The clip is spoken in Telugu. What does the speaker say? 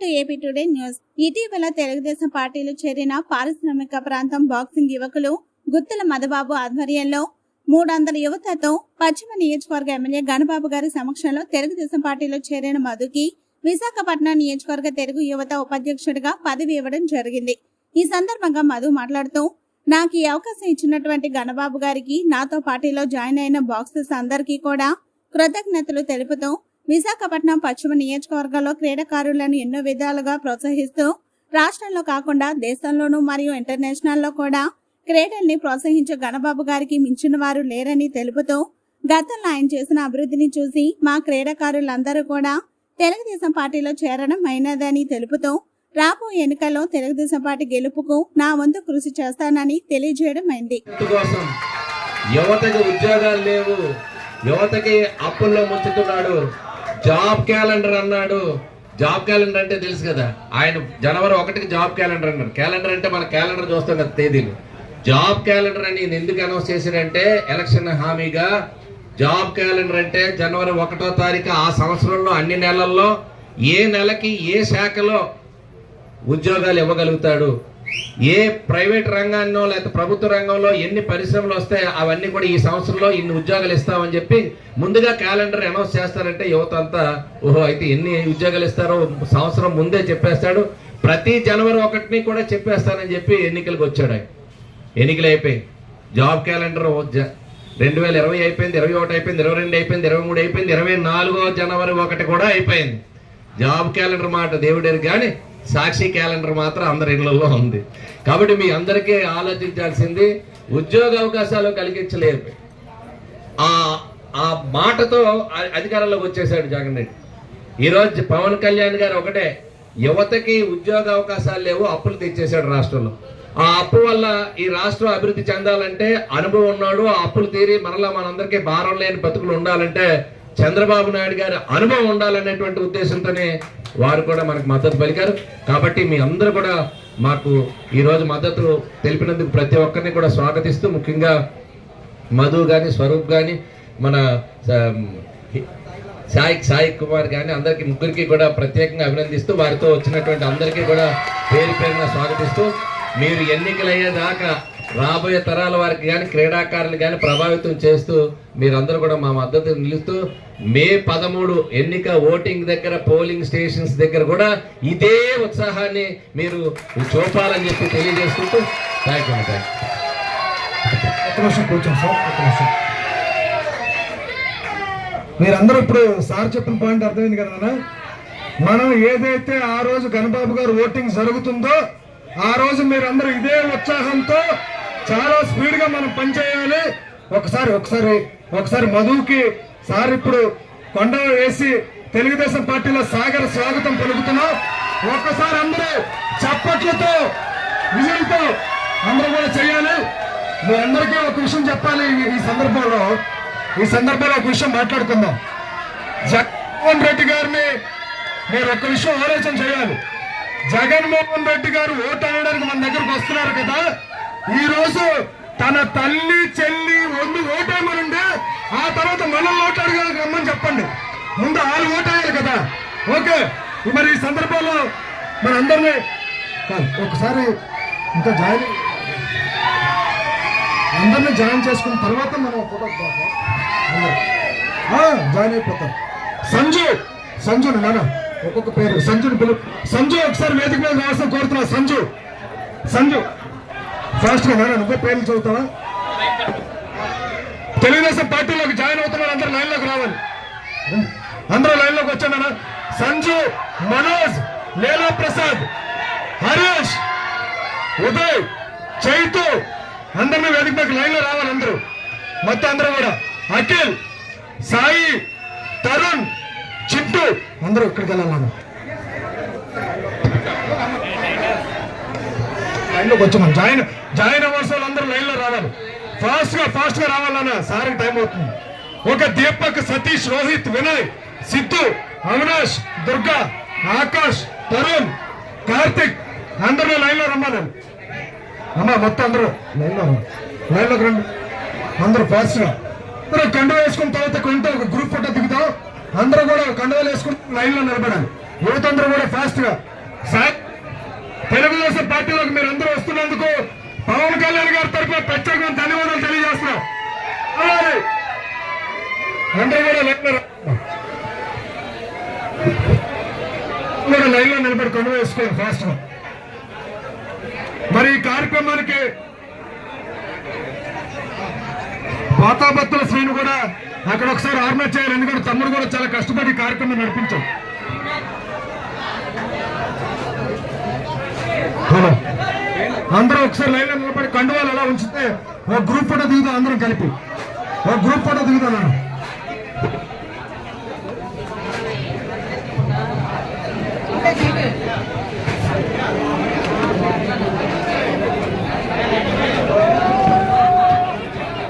To AP today news. ఇటీవల తెలుగుదేశం పార్టీలో చేరిన పారిశ్రామిక ప్రాంతం బాక్సింగ్ యువకులు గుత్తుల మధుబాబు ఆధ్వర్యంలో మూడు వందల యువతతో పశ్చిమ నియోజకవర్గ ఎమ్మెల్యే గణబాబు గారి సమక్షంలో తెలుగుదేశం పార్టీలో చేరిన మధుకి విశాఖపట్నం నియోజకవర్గ తెలుగు యువత ఉపాధ్యక్షుడిగా పదవి ఇవ్వడం జరిగింది. ఈ సందర్భంగా మధు మాట్లాడుతూ నాకు ఈ అవకాశం ఇచ్చినటువంటి గణబాబు గారికి నాతో పార్టీలో జాయిన్ అయిన బాక్సర్స్ అందరికీ కూడా కృతజ్ఞతలు తెలుపుతూ విశాఖపట్నం పశ్చిమ నియోజకవర్గంలో క్రీడాకారులను ఎన్నో విధాలుగా ప్రోత్సహిస్తూ రాష్ట్రంలో కాకుండా దేశంలోనూ మరియు ఇంటర్నేషనల్లో కూడా క్రీడల్ని ప్రోత్సహించే గణబాబు గారికి మించిన వారు లేరని తెలుపుతూ గతంలో ఆయన చేసిన అభివృద్ధిని చూసి మా క్రీడాకారులందరూ కూడా తెలుగుదేశం పార్టీలో చేరడం అయినదని తెలుపుతూ రాబో ఎన్నికల్లో తెలుగుదేశం పార్టీ గెలుపుకు నా వంతు కృషి చేస్తానని తెలియజేయడం అయింది. యువతకి ఉద్యోగాలు లేవు. యువతకి అప్పుల్లో ముంచుతున్నాడు. జాబ్ క్యాలెండర్ అన్నాడు. జాబ్ క్యాలెండర్ అంటే తెలుసు కదా. ఆయన జనవరి ఒకటికి జాబ్ క్యాలెండర్ అన్నారు క్యాలెండర్ అంటే మన క్యాలెండర్ చూస్తాం కదా తేదీలు. జాబ్ క్యాలెండర్ అని ఎందుకు అనౌన్స్ చేశాడంటే ఎలక్షన్ హామీగా జాబ్ క్యాలెండర్ అంటే జనవరి ఒకటో తారీఖు ఆ సంవత్సరంలో అన్ని నెలల్లో ఏ నెలకి ఏ శాఖలో ఉద్యోగాలు ఇవ్వగలుగుతాడు? ఏ ప్రైవేట్ రంగాన్నో లేకపోతే ప్రభుత్వ రంగంలో ఎన్ని పరిశ్రమలు వస్తాయో అవన్నీ కూడా ఈ సంవత్సరంలో ఇన్ని ఉద్యోగాలు ఇస్తామని చెప్పి ముందుగా క్యాలెండర్ అనౌన్స్ చేస్తారంటే యువత అంతా ఓహో అయితే ఎన్ని ఉద్యోగాలు ఇస్తారో సంవత్సరం ముందే చెప్పేస్తాడు. ప్రతి జనవరి ఒకటిని కూడా చెప్పేస్తానని చెప్పి ఎన్నికలకు వచ్చాడు ఆయన. ఎన్నికలు అయిపోయి జాబ్ క్యాలెండర్ రెండు వేల ఇరవై అయిపోయింది ఇరవై ఒకటి అయిపోయింది ఇరవై రెండు అయిపోయింది ఇరవై మూడు అయిపోయింది ఇరవై నాలుగో జనవరి ఒకటి కూడా అయిపోయింది. జాబ్ క్యాలెండర్ మాట దేవుడేరు కానీ సాక్షి క్యాలెండర్ మాత్రం అందరి ఇళ్ళలో ఉంది. కాబట్టి మీ అందరికీ ఆలోచించాల్సింది ఉద్యోగ అవకాశాలు కలిగించలేదు ఆ ఆ మాటతో అధికారంలోకి వచ్చేసాడు జగన్ రెడ్డి. ఈరోజు పవన్ కళ్యాణ్ గారు ఒకటే యువతకి ఉద్యోగ అవకాశాలు లేవు అప్పులు తెచ్చేశాడు రాష్ట్రంలో. ఆ అప్పు వల్ల ఈ రాష్ట్రం అభివృద్ధి చెందాలంటే అనుభవం ఉన్నాడు ఆ అప్పులు తీరి మరలా మనందరికీ భారం లేని బతుకులు ఉండాలంటే చంద్రబాబు నాయుడు గారి అనుభవం ఉండాలనేటువంటి ఉద్దేశంతోనే వారు కూడా మనకు మద్దతు పలికారు. కాబట్టి మీ అందరూ కూడా మాకు ఈరోజు మద్దతు తెలిపినందుకు ప్రతి ఒక్కరిని కూడా స్వాగతిస్తూ ముఖ్యంగా మధు కానీ స్వరూప్ కానీ మన సాయి సాయి కుమార్ కానీ అందరికీ ముగ్గురికి కూడా ప్రత్యేకంగా అభినందిస్తూ వారితో వచ్చినటువంటి అందరికీ కూడా పేరు పేరున స్వాగతిస్తూ మీరు ఎన్నికలయ్యేదాకా రాబోయే తరాల వారికి కానీ క్రీడాకారులు కానీ ప్రభావితం చేస్తూ మీరందరూ కూడా మా మద్దతు నిలుస్తూ మే పదమూడు ఎన్నిక ఓటింగ్ దగ్గర పోలింగ్ స్టేషన్స్ దగ్గర కూడా ఇదే ఉత్సాహాన్ని మీరు చూపాలని చెప్పి తెలియజేసుకుంటూ థ్యాంక్ యూ థ్యాంక్ కూర్చోండి సార్ ఒక్క నిమిషం. మీరందరూ ఇప్పుడు సార్ చెప్పిన పాయింట్ అర్థమైంది కదా మనం ఏదైతే ఆ రోజు గణబాబు గారు ఓటింగ్ జరుగుతుందో ఆ రోజు మీరందరూ ఇదే ఉత్సాహంతో చాలా స్పీడ్గా మనం పనిచేయాలి ఒకసారి ఒకసారి ఒకసారి మధుకి సార్ ఇప్పుడు కొండ వేసి తెలుగుదేశం పార్టీలో సాగర స్వాగతం పలుకుతున్నాం. ఒక్కసారి అందరూ చప్పట్లతో విజయంతో అందరూ కూడా చేయాలి. మీ అందరికీ ఒక విషయం చెప్పాలి ఈ- సందర్భంలో. ఈ సందర్భంలో ఒక విషయం మాట్లాడుకుందాం. జగన్మోహన్ రెడ్డి గారిని మీరు ఒక విషయం ఆలోచన చేయాలి. జగన్మోహన్ రెడ్డి గారు ఓటు అడగడానికి మన దగ్గరకు వస్తున్నారు కదా. ఈ రోజు తన తల్లి చెల్లి వందు ఓటేమనండి ఆ తర్వాత మనల్ని ఓటు రమ్మని చెప్పండి. ముందు వాళ్ళు ఓటేయాలి కదా. ఓకే మరి ఈ సందర్భంలో మనందరినీ ఒకసారి ఇంకా జాయిన్ అందరిని జాయిన్ చేసుకున్న తర్వాత మనం ఫోటో జాయిన్ అయిపోతాం. సంజు సంజు నాన్న ఒక్కొక్క పేరు. సంజుని పిలు సంజు ఒకసారి వేదిక మీద రావాల్సిన కోరుతున్నా సంజు. సంజు. ఫాస్ట్గా నాన్న నువ్వే పేర్లు చదువుతావా? తెలుగుదేశం పార్టీలోకి జాయిన్ అవుతున్నారు అందరూ లైన్లోకి రావాలి. అందరూ లైన్లోకి వచ్చాను సంజు మనోజ్ లీలా ప్రసాద్ హరీష్ ఉదయ్ చైతు అందరినీ వేదిక పైకి లైన్లో రావాలి అందరూ. మొత్తం అందరూ కూడా. అఖిల్ సాయి తరుణ్ చింటూ అందరూ ఇక్కడికి వెళ్ళాలన్నా లైన్లోకి వచ్చాం జాయిన్ జాయిన్ అవ్వాల్సిన వాళ్ళు అందరూ లైన్లో రావాలి. ఫాస్ట్గా ఫాస్ట్గా రావాలన్నా సార్ టైం అవుతుంది. ఒక దీపక్ సతీష్ రోహిత్ వినయ్ సిద్ధు అవినాష్ దుర్గా ఆకాష్ తరుణ్ కార్తిక్ అందరూ లైన్లో రమ్మాలండి అమ్మా మొత్తం అందరూ లైన్లో లైన్లోకి రండి. అందరూ ఫాస్ట్గా అందరూ కండువ వేసుకున్న తర్వాత కొంత ఒక గ్రూప్ ఫోటో దిగుతాం. అందరూ కూడా కండువలు వేసుకుని లైన్లో నిలబడాలి. యువత అందరూ కూడా ఫాస్ట్గా సార్ తెలుగుదేశం పార్టీలోకి మీరు అందరూ వస్తున్నందుకు పవన్ కళ్యాణ్ గారి తరఫున ప్రత్యేకంగా ధన్యవాదాలు తెలియజేస్తున్నాం. అందరూ కూడా లైన్లో కూడా లైన్లో నిలబడి కొండ ఫాస్ట్గా మరి ఈ కార్యక్రమానికి వాతాభత్తుల శ్రీని కూడా అక్కడ ఒకసారి ఆర్మేట్ చేయాలి ఎందుకంటే తమ్ముడు కూడా చాలా కష్టపడి కార్యక్రమం నడిపించాం అందరూ ఒకసారి లైన్లో నిలబడి కండువాలు అలా ఉంచితే ఒక గ్రూప్ ఫోటో దిగుతాం అందరం కలిపి ఒక గ్రూప్ ఫోటో దిగుతాం